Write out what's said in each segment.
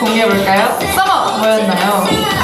공개해볼까요? 서머 뭐였나요?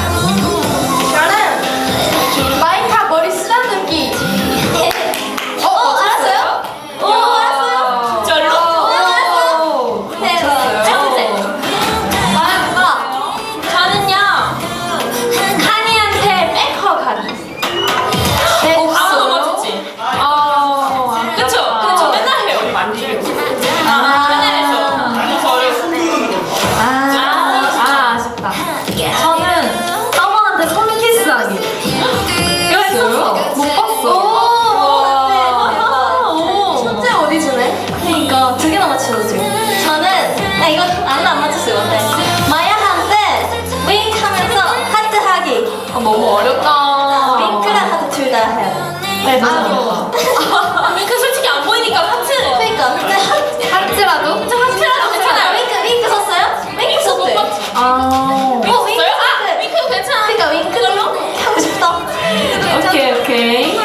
네, 아, 그 솔직히 안 보이니까 하트. 그러니까 근데 하트 하트라도? 저 하트라도 괜찮아요. 윙크 윙크 썼어요? 윙크 썼대. 아. 어, 윙크 있어요? 아, 썼대. 윙크도 괜찮아. 그러니까 윙크로 하고 싶다. 오케이, 오케이.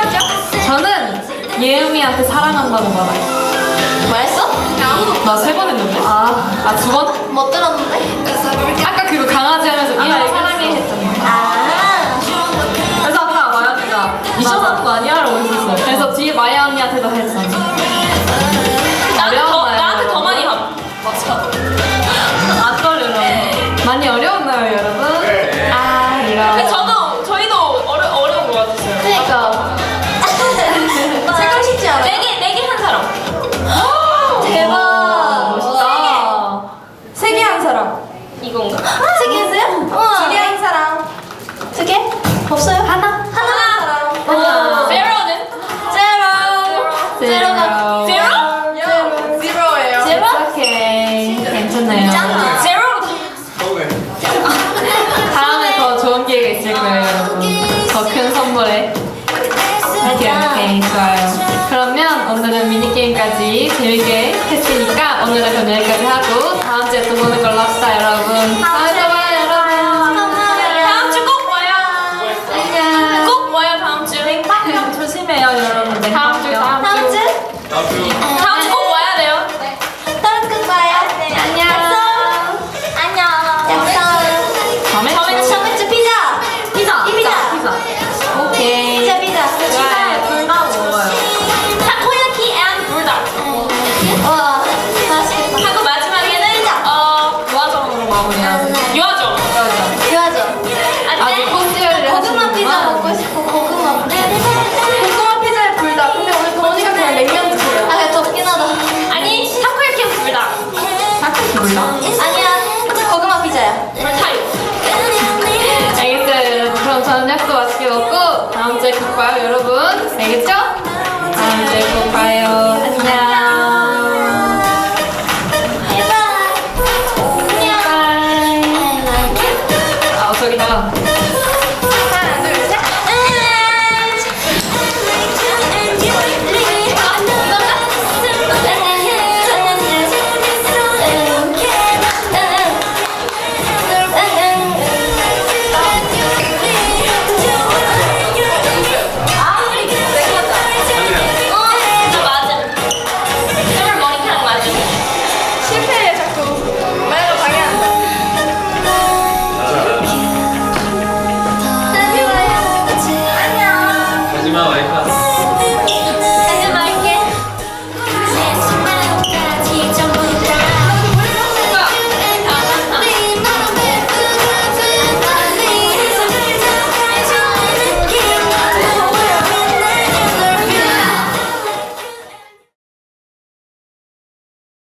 저는 예음이한테 사랑한다고 말할게. 뭐했어? 나 세 번 했는데. 아, 아, 두 번? 못 들었는데. 아까 그거 강아지 하면서 오케이, 오케이. 좋아요. 그러면 오늘은 미니게임까지 재밌게 했으니까 오늘은 그럼 여기까지 하고 다음 주에 또 보는 걸로 합시다, 여러분. 무화정으로 마무리하고. 유화죠. 좋아죠. 아직 포스 요리를 고구마. 피자 먹고 싶어. 고구마 피자. 고구마 피자에 불닭. 근데 오늘 도원이가 그냥 냉면 드세요. 아 그래 덥긴 하다. 아니 타코야키 앤 불닭. 딱히 몰라. 아니야. 고구마 피자야. 불타요. 알겠어요, 여러분. 그럼 저는 약속 맛있게 먹고 다음 주에 꼭 봐요, 여러분. 알겠죠? 다음 주에 꼭 봐요. 제가